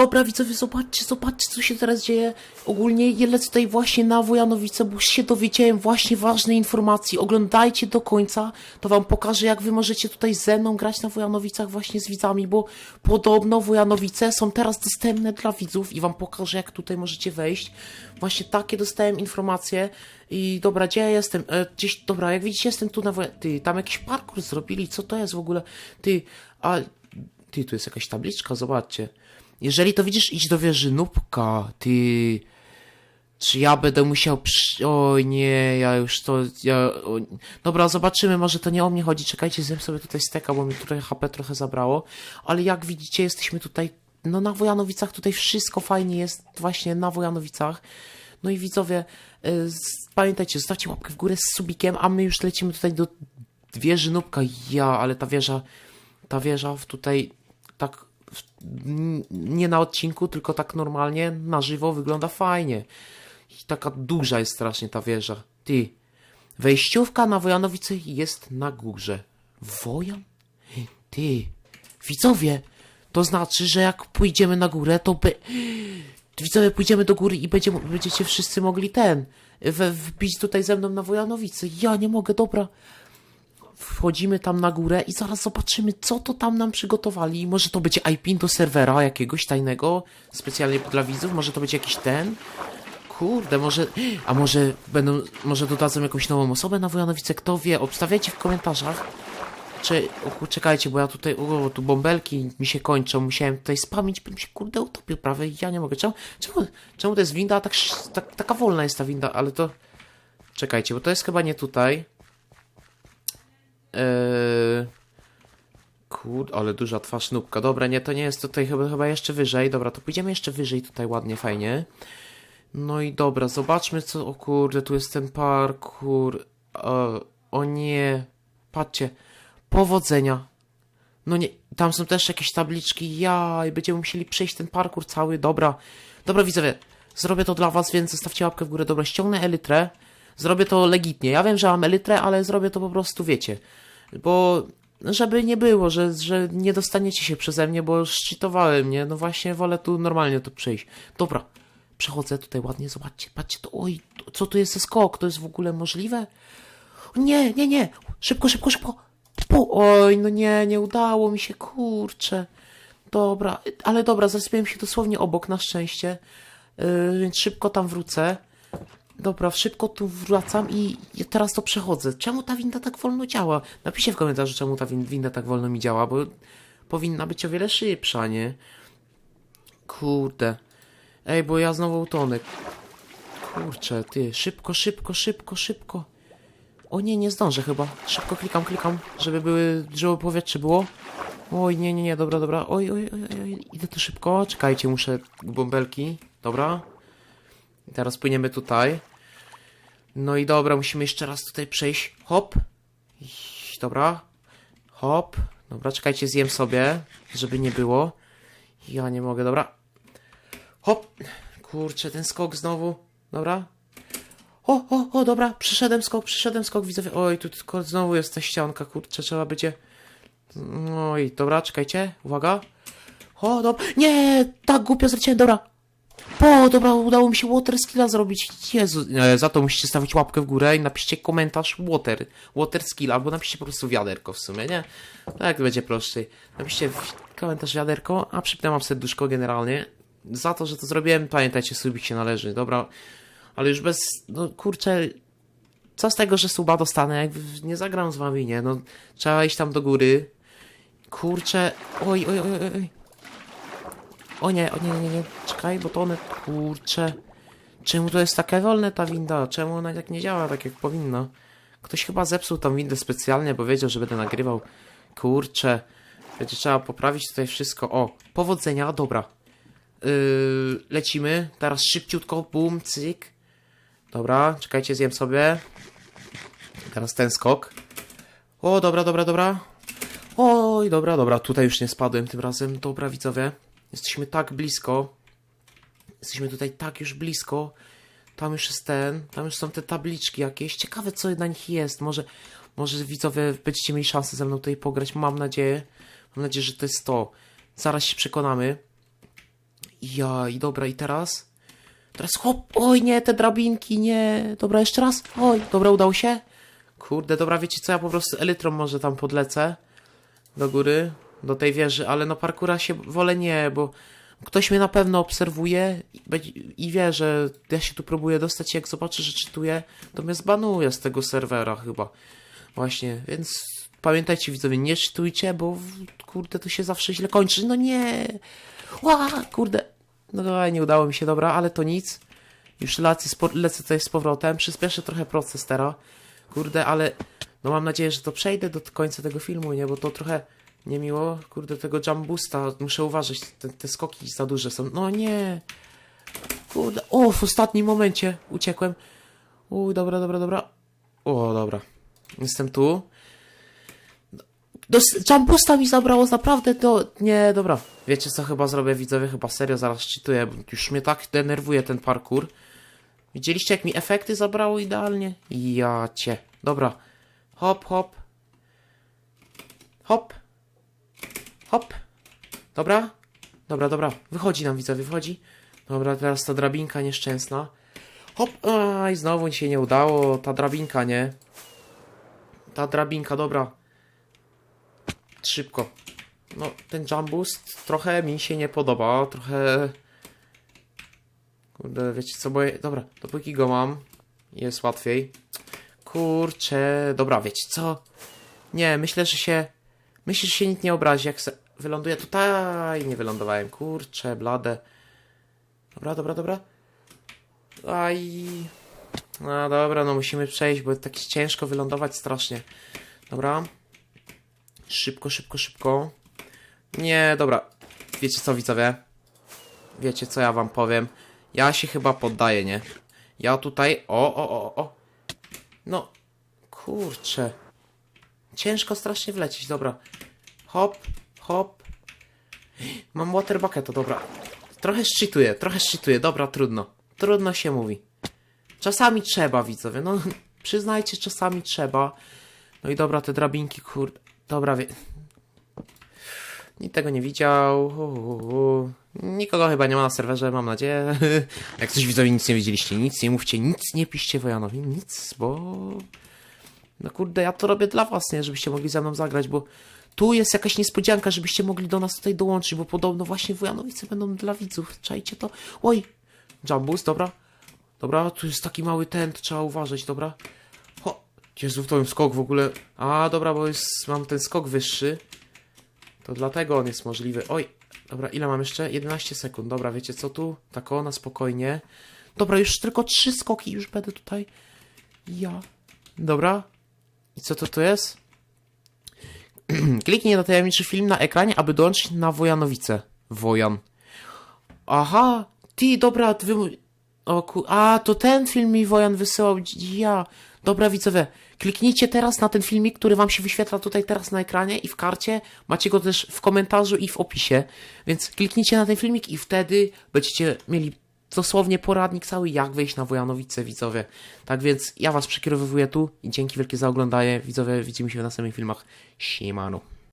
Dobra, widzowie, zobaczcie, zobaczcie, co się teraz dzieje. Ogólnie ja lecę tutaj właśnie na Wojanowice, bo się dowiedziałem właśnie ważnej informacji. Oglądajcie do końca, to wam pokażę, jak wy możecie tutaj ze mną grać na Wojanowicach właśnie z widzami, bo podobno Wojanowice są teraz dostępne dla widzów i wam pokażę, jak tutaj możecie wejść. Właśnie takie dostałem informacje i dobra, gdzie ja jestem? E, gdzieś, dobra, jak widzicie, jestem tu na Wojan... Ty, tam jakiś parkour zrobili, co to jest w ogóle? Ty, a... Ty, tu jest jakaś tabliczka, zobaczcie. Jeżeli to widzisz, idź do wieży Nubka, ty... Czy ja będę musiał przy... Oj nie, ja już to... Ja... O... Dobra, zobaczymy, może to nie o mnie chodzi. Czekajcie, zjem sobie tutaj steka, bo mi tutaj HP trochę zabrało. Ale jak widzicie, jesteśmy tutaj... No na Wojanowicach tutaj wszystko fajnie jest, właśnie na Wojanowicach. No i widzowie, y, z- pamiętajcie, zostawcie łapkę w górę z subikiem, a my już lecimy tutaj do wieży Nubka. Ja, ale ta wieża... Ta wieża tutaj tak nie na odcinku, tylko tak normalnie, na żywo wygląda fajnie. I taka duża jest strasznie ta wieża. Ty, wejściówka na Wojanowice jest na górze. Wojan? Ty, widzowie, to znaczy, że jak pójdziemy na górę, to by... Widzowie, pójdziemy do góry i będziemy, będziecie wszyscy mogli ten... Wbić tutaj ze mną na Wojanowice. Ja nie mogę, dobra wchodzimy tam na górę i zaraz zobaczymy, co to tam nam przygotowali. Może to będzie IP do serwera jakiegoś tajnego, specjalnie dla widzów, może to będzie jakiś ten. Kurde, może. A może będą. Może dodadzą jakąś nową osobę na Wojanowice, kto wie, obstawiajcie w komentarzach. Czy. Czekajcie, bo ja tutaj. O, tu bąbelki mi się kończą. Musiałem tutaj spamić, bym się kurde utopił prawie. Ja nie mogę. Czemu, czemu, czemu to jest winda? Tak, tak, taka wolna jest ta winda, ale to. Czekajcie, bo to jest chyba nie tutaj. Eee... Kurde, ale duża twarz nubka. Dobra, nie, to nie jest tutaj chyba, chyba jeszcze wyżej. Dobra, to pójdziemy jeszcze wyżej tutaj ładnie, fajnie. No i dobra, zobaczmy co... O kurde, tu jest ten parkour. O, o nie. Patrzcie. Powodzenia. No nie, tam są też jakieś tabliczki. Ja, i będziemy musieli przejść ten parkour cały. Dobra. Dobra, widzowie. Zrobię to dla was, więc zostawcie łapkę w górę. Dobra, ściągnę elytrę. Zrobię to legitnie. Ja wiem, że mam ale zrobię to po prostu, wiecie. Bo żeby nie było, że, że nie dostaniecie się przeze mnie, bo szczytowałem, nie? No właśnie, wolę tu normalnie to przejść. Dobra, przechodzę tutaj ładnie, zobaczcie, patrzcie to, oj, co to jest za skok? To jest w ogóle możliwe? Nie, nie, nie, szybko, szybko, szybko. Pu, oj, no nie, nie udało mi się, kurczę. Dobra, ale dobra, zasypiałem się dosłownie obok, na szczęście. Yy, więc szybko tam wrócę. Dobra, szybko tu wracam i teraz to przechodzę. Czemu ta winda tak wolno działa? Napiszcie w komentarzu, czemu ta win- winda tak wolno mi działa, bo powinna być o wiele szybsza, nie? Kurde. Ej, bo ja znowu utonę. Kurczę, ty, szybko, szybko, szybko, szybko. O nie, nie zdążę chyba. Szybko klikam, klikam, żeby były, żeby powietrze było. Oj, nie, nie, nie, dobra, dobra. Oj, oj, oj, oj, oj. idę tu szybko. Czekajcie, muszę bąbelki. Dobra. I teraz płyniemy tutaj. No i dobra, musimy jeszcze raz tutaj przejść. Hop. Dobra. Hop. Dobra, czekajcie, zjem sobie, żeby nie było. Ja nie mogę, dobra. Hop. Kurczę, ten skok znowu. Dobra. O, o, o, dobra, przyszedłem skok, przyszedłem skok, widzowie. Oj, tu tylko znowu jest ta ścianka, kurczę, trzeba będzie... Oj, dobra, czekajcie, uwaga. O, dobra, nie, tak głupio zleciałem, dobra. O, dobra, udało mi się water skilla zrobić. Jezu, e, za to musicie stawić łapkę w górę i napiszcie komentarz water, water skill, albo napiszcie po prostu wiaderko w sumie, nie? Tak będzie prościej. Napiszcie w- komentarz wiaderko, a przypnę mam serduszko generalnie. Za to, że to zrobiłem, pamiętajcie, subik się należy, dobra. Ale już bez, no kurczę, co z tego, że suba dostanę, jak nie zagram z wami, nie? No, trzeba iść tam do góry. Kurczę, oj, oj, oj, oj, oj. O nie, o nie, nie, nie, czekaj, bo to one, kurczę. Czemu to jest takie wolne ta winda? Czemu ona tak nie działa tak jak powinna? Ktoś chyba zepsuł tą windę specjalnie, bo wiedział, że będę nagrywał. Kurczę. Będzie trzeba poprawić tutaj wszystko. O, powodzenia, dobra. Yy, lecimy. Teraz szybciutko, bum, cyk. Dobra, czekajcie, zjem sobie. Teraz ten skok. O, dobra, dobra, dobra. Oj, dobra, dobra, tutaj już nie spadłem tym razem. Dobra, widzowie. Jesteśmy tak blisko. Jesteśmy tutaj tak już blisko. Tam już jest ten, tam już są te tabliczki jakieś. Ciekawe, co na nich jest. Może, może widzowie będziecie mieli szansę ze mną tutaj pograć. Mam nadzieję. Mam nadzieję, że to jest to. Zaraz się przekonamy. Ja, i dobra, i teraz? Teraz hop, oj nie, te drabinki, nie. Dobra, jeszcze raz, oj, dobra, udało się. Kurde, dobra, wiecie co, ja po prostu elytrą może tam podlecę. Do góry, do tej wieży, ale no parkura się wolę nie, bo ktoś mnie na pewno obserwuje i, wie, że ja się tu próbuję dostać i jak zobaczy, że czytuję, to mnie zbanuje z tego serwera chyba. Właśnie, więc pamiętajcie widzowie, nie czytujcie, bo kurde, to się zawsze źle kończy. No nie! Ła, kurde. No nie udało mi się, dobra, ale to nic. Już lecę, lecę tutaj z powrotem, przyspieszę trochę proces teraz. Kurde, ale no mam nadzieję, że to przejdę do końca tego filmu, nie? Bo to trochę niemiło. Kurde, tego jump boosta, muszę uważać, te, te skoki za duże są. No nie! Kurde, o, w ostatnim momencie uciekłem. Uj, dobra, dobra, dobra. O, dobra. Jestem tu. Jumpusta mi zabrało naprawdę to... Nie, dobra. Wiecie co chyba zrobię, widzowie? Chyba serio zaraz bo już mnie tak denerwuje ten parkour. Widzieliście jak mi efekty zabrało idealnie? Ja cię. Dobra. Hop, hop. Hop. Hop. Dobra. Dobra, dobra. Wychodzi nam, widzowie, wychodzi. Dobra, teraz ta drabinka nieszczęsna. Hop. Aj, znowu się nie udało. Ta drabinka, nie? Ta drabinka, dobra. Szybko. No, ten boost trochę mi się nie podoba. Trochę... Kurde, wiecie co, bo... Dobra, dopóki go mam, jest łatwiej. Kurczę, dobra, wiecie co? Nie, myślę, że się... Myślę, że się nikt nie obrazi, jak se... wyląduję tutaj. Nie wylądowałem, kurczę, blade. Dobra, dobra, dobra. Aj... No dobra, no musimy przejść, bo tak ciężko wylądować strasznie. Dobra. Szybko, szybko, szybko. Nie, dobra. Wiecie co, widzowie? Wiecie co ja wam powiem? Ja się chyba poddaję, nie? Ja tutaj... O, o, o, o. No, kurczę. Ciężko strasznie wlecieć, dobra. Hop, hop. Mam water bucketa, dobra. Trochę szczytuję, trochę szczytuję, dobra, trudno. Trudno się mówi. Czasami trzeba, widzowie, no przyznajcie, czasami trzeba. No i dobra, te drabinki, kurde. Dobra, wie... Nikt tego nie widział. Hu, hu, hu. Nikogo chyba nie ma na serwerze, mam nadzieję. Jak coś widzowie nic nie widzieliście, nic nie mówcie, nic nie piszcie Wojanowi, nic, bo... No kurde, ja to robię dla was, nie? Żebyście mogli ze mną zagrać, bo tu jest jakaś niespodzianka, żebyście mogli do nas tutaj dołączyć, bo podobno właśnie Wojanowice będą dla widzów. Czajcie to? Oj! Jambus, dobra. Dobra, tu jest taki mały tent, trzeba uważać, dobra. Ho! Jezu, to skok w ogóle. A, dobra, bo jest, mam ten skok wyższy. To dlatego on jest możliwy. Oj, dobra, ile mam jeszcze? 11 sekund. Dobra, wiecie co tu? Tak o, na spokojnie. Dobra, już tylko trzy skoki, już będę tutaj. Ja. Dobra. I co to tu jest? Kliknij na tajemniczy film na ekranie, aby dołączyć na Wojanowice. Wojan. Aha, ty, dobra, wy... O ku... A, to ten film mi Wojan wysyłał. Ja. Dobra, widzowie, kliknijcie teraz na ten filmik, który wam się wyświetla tutaj teraz na ekranie i w karcie. Macie go też w komentarzu i w opisie. Więc kliknijcie na ten filmik i wtedy będziecie mieli dosłownie poradnik cały, jak wejść na Wojanowice, widzowie. Tak więc ja was przekierowywuję tu i dzięki wielkie za oglądanie. Widzowie, widzimy się w następnych filmach. Siemano.